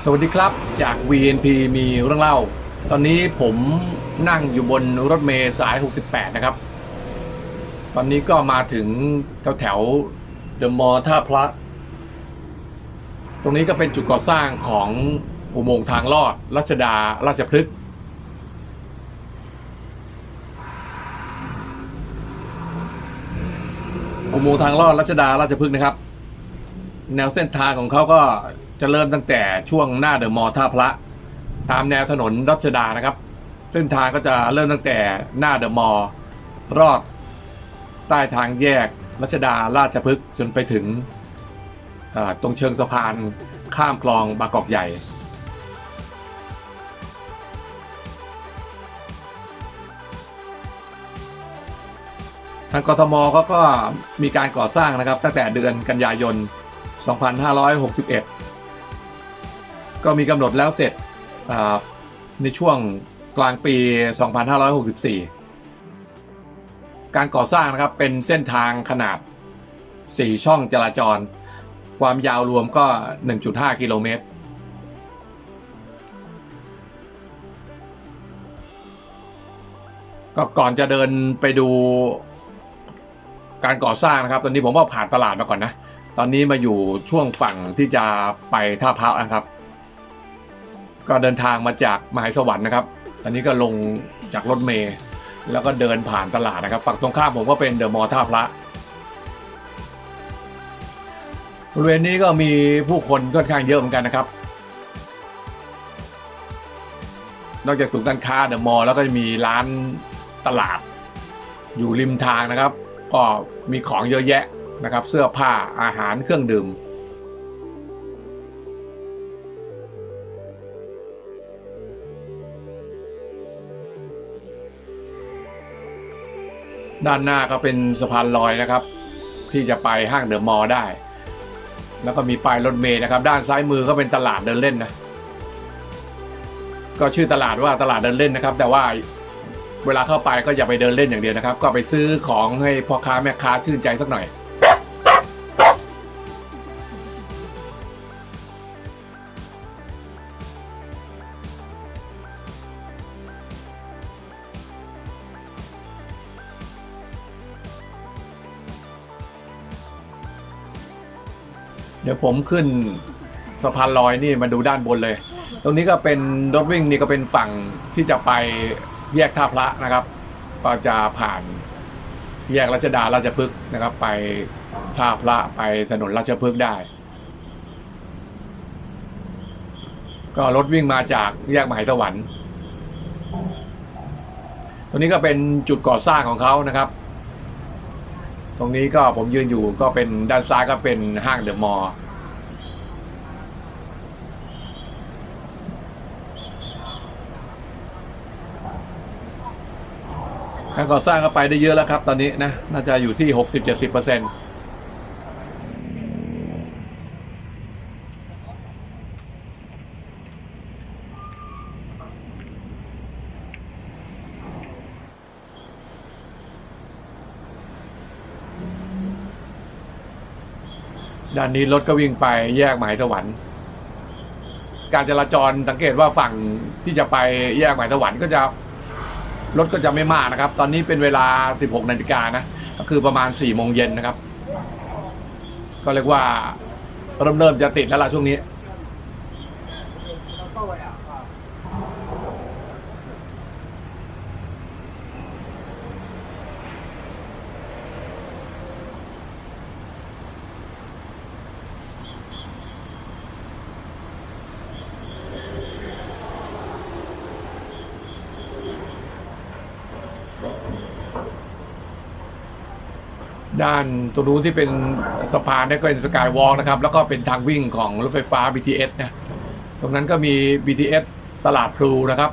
สวัสดีครับจาก VNP มีเรื่องเล่า ตอนนี้ผมนั่งอยู่บนรถเมล์สาย 68 นะครับ ตอนนี้ก็มาถึงแถวแถวเดอะมอลท่าพระ ตรงนี้ก็เป็นจุดก่อสร้างของอุโมงค์ทางลอดรัชดาราชพฤกษ์อุโมงค์ทางลอดรัชดาราชพฤกษ์นะครับ แนวเส้นทางของเขาก็ จะเริ่มตั้งแต่ช่วงหน้าเดอะมอลล์ท่าพระ ตามแนวถนนรัชดานะครับ เส้นทางก็จะเริ่มตั้งแต่หน้าเดอะมอลล์รอดใต้ทางแยกรัชดาราชพฤกษ์จนไปถึงตรงเชิงสะพานข้ามคลองบางกอกใหญ่ทางกทมเขาก็มีการก่อสร้างนะครับตั้งแต่เดือนกันยายน 2561 ก็มีกำหนดแล้วเสร็จในช่วงกลางปี 2564 การก่อสร้างนะครับเป็นเส้นทางขนาด 4 ช่องจราจร ความยาวรวมก็ 1.5 กิโลเมตร ก็ก่อนจะเดินไปดูการก่อสร้างนะครับ ตอนนี้ผมว่าผ่านตลาดมาก่อนนะ ตอนนี้มาอยู่ช่วงฝั่งที่จะไปท่าพระนะครับ ก็เดินทางมาจากมหาสวรรค์นะครับ ตอนนี้ก็ลงจากรถเมล์แล้วก็เดินผ่านตลาดนะครับ ฝั่งตรงข้ามผมก็เป็นเดอะมอลล์ท่าพระบริเวณนี้ก็มีผู้คนค่อนข้างเยอะเหมือนกันนะครับ นอกจากศูนย์การค้าเดอะมอลล์แล้วก็จะมีร้านตลาด อยู่ริมทางนะครับ ก็มีของเยอะแยะนะครับ เสื้อผ้าอาหารเครื่องดื่ม ด้านหน้าก็เป็นสะพานลอยนะครับ ที่จะไปห้างเดอะมอลล์ได้ แล้วก็มีป้ายรถเมล์นะครับ ด้านซ้ายมือก็เป็นตลาดเดินเล่นนะก็ชื่อตลาดว่าตลาดเดินเล่นนะครับ แต่ว่าเวลาเข้าไปก็อย่าไปเดินเล่นอย่างเดียวนะครับ ก็ไปซื้อของให้พ่อค้าแม่ค้าชื่นใจสักหน่อย เดี๋ยวผมขึ้นสะพานลอยนี่มาดูด้านบนเลย ตรงนี้ก็เป็นรถวิ่งนี่ก็เป็นฝั่งที่จะไปแยกท่าพระนะครับ ก็จะผ่านแยกรัชดาราชพฤกษ์นะครับ ไปท่าพระไปถนนราชพฤกษ์ได้ ก็รถวิ่งมาจากแยกมหาสวรรค์ตรงนี้ก็เป็นจุดก่อสร้างของเขานะครับ ตรงนี้ก็ผมยืนอยู่ก็เป็นด้านซ้ายก็เป็นห้างเดอะมอลล์การก่อสร้างก็ไปได้เยอะแล้วครับตอนนี้นะ น่าจะอยู่ที่ 60-70%เปอร์เซ็นต์ ด้านนี้รถก็วิ่งไปแยกหมายสวรรค์ การจราจรสังเกตว่าฝั่งที่จะไปแยกหมายสวรรค์ก็จะรถก็จะไม่มากนะครับ ตอนนี้เป็นเวลา 16นาฬิกานะ ก็คือประมาณ4โมงเย็นนะครับ ก็เรียกว่าเริ่มเริ่มจะติดแล้วล่ะช่วงนี้ ด้านตัวนู้นที่เป็นสะพานนี่ก็เป็นสกายวอล์กนะครับ แล้วก็เป็นทางวิ่งของรถไฟฟ้า BTS นะตรงนั้นก็มี BTS ตลาดพลูนะครับ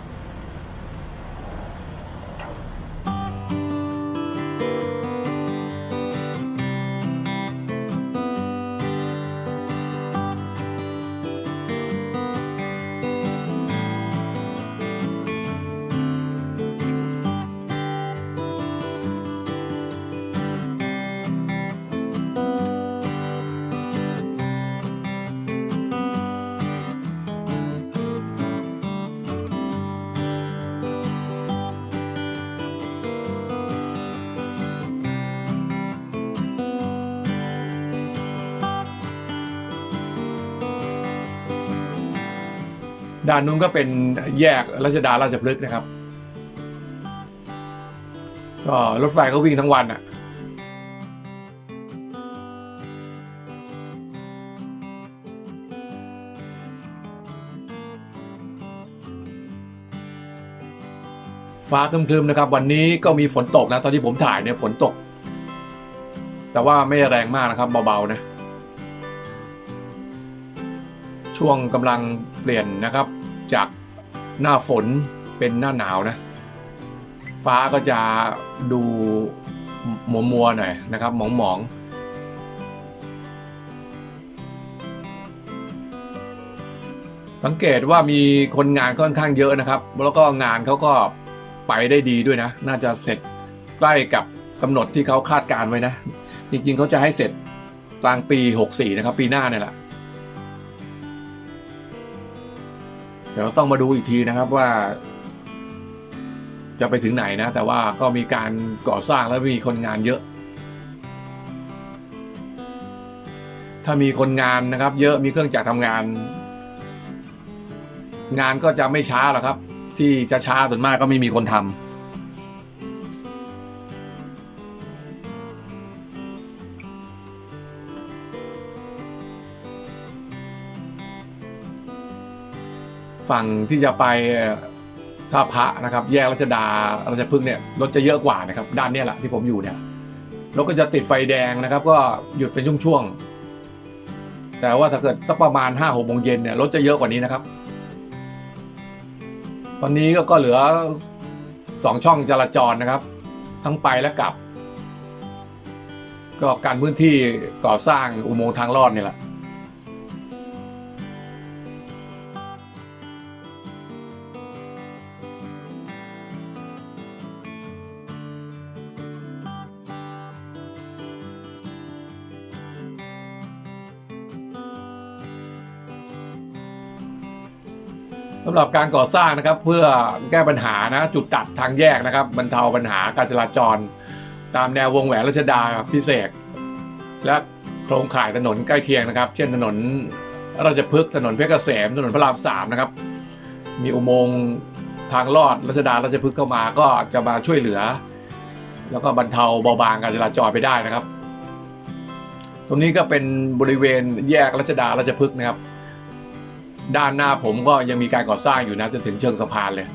ด้านนู้นก็เป็นแยกรัชดาราชพฤกษ์นะครับ ก็รถไฟก็วิ่งทั้งวันอะฟ้าครึมๆนะครับ วันนี้ก็มีฝนตกนะตอนที่ผมถ่ายเนี่ยฝนตก แต่ว่าไม่แรงมากนะครับเบาๆนะ ช่วงกำลังเปลี่ยนนะครับ จากหน้าฝนเป็นหน้าหนาวนะ ฟ้าก็จะดูมัวมัวหน่อยนะครับ หมองหมองๆสังเกตว่ามีคนงานค่อนข้างเยอะนะครับ แล้วก็งานเขาก็ไปได้ดีด้วยนะ น่าจะเสร็จใกล้กับกำหนดที่เขาคาดการไว้นะ จริงๆเขาจะให้เสร็จกลางปี 64 นะครับ ปีหน้าเนี่ยแหละ ดี๋ยวต้องมาดูอีกทีนะครับว่า จะไปถึงไหนนะ แต่ว่าก็มีการก่อสร้างและมีคนงานเยอะ ถ้ามีคนงานนะครับ เยอะมีเครื่องจักรทำงาน งานก็จะไม่ช้าหรอกครับ ที่จะช้าส่วนมากก็ไม่มีคนทำ ฝั่งที่จะไปท่าพระนะครับ แยกรัชดาราชพฤกษ์เนี่ยรถจะเยอะกว่านะครับ ด้านนี้แหละที่ผมอยู่เนี่ยรถก็จะติดไฟแดงนะครับ ก็หยุดเป็นช่วงๆแต่ว่าถ้าเกิดสักประมาณ5้าหกโมงเย็นเนี่ยรถจะเยอะกว่านี้นะครับ ตอนนี้ก็ก็เหลือสองช่องจราจรนะครับ ทั้งไปและกลับ ก็การพื้นที่ก่อสร้างอุโมงค์ทางลอดนี่แหละ สำหรับการก่อสร้างนะครับเพื่อแก้ปัญหานะจุดตัดทางแยกนะครับบรรเทาปัญหาการจราจร ตามแนววงแหวนรัชดาพิเศษ และโครงข่ายถนนใกล้เคียงนะครับ เช่นถนนราชพฤกษ์ถนนเพชรเกษมถนนพระรามสามนะครับ มีอุโมงค์ทางลอดรัชดาราชพฤกษ์เข้ามาก็จะมาช่วยเหลือ แล้วก็บรรเทาเบาบางการจราจรไปได้นะครับ ตรงนี้ก็เป็นบริเวณแยกรัชดาราชพฤกษ์นะครับ ด้านหน้าผมก็ยังมีการก่อสร้างอยู่นะจนถึงเชิงสะพานเลย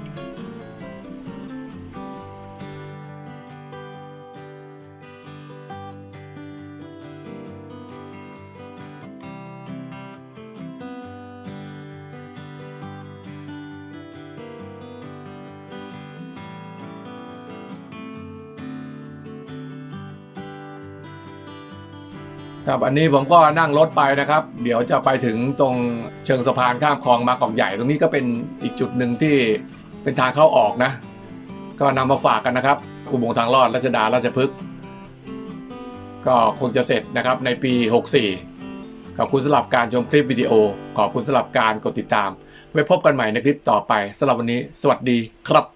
ครับอันนี้ผมก็นั่งรถไปนะครับ เดี๋ยวจะไปถึงตรง เชิงสะพานข้ามคลองมากอกใหญ่ตรงนี้ก็เป็นอีกจุดหนึ่งที่เป็นทางเข้าออกนะ ก็นำมาฝากกันนะครับ อุโมงค์ทางลอดรัชดาราชพฤกษ์ก็คงจะเสร็จนะครับในปี 64 ขอบคุณสำหรับการชมคลิปวิดีโอ ขอบคุณสำหรับการกดติดตาม ไว้พบกันใหม่ในคลิปต่อไปสำหรับวันนี้ สวัสดีครับ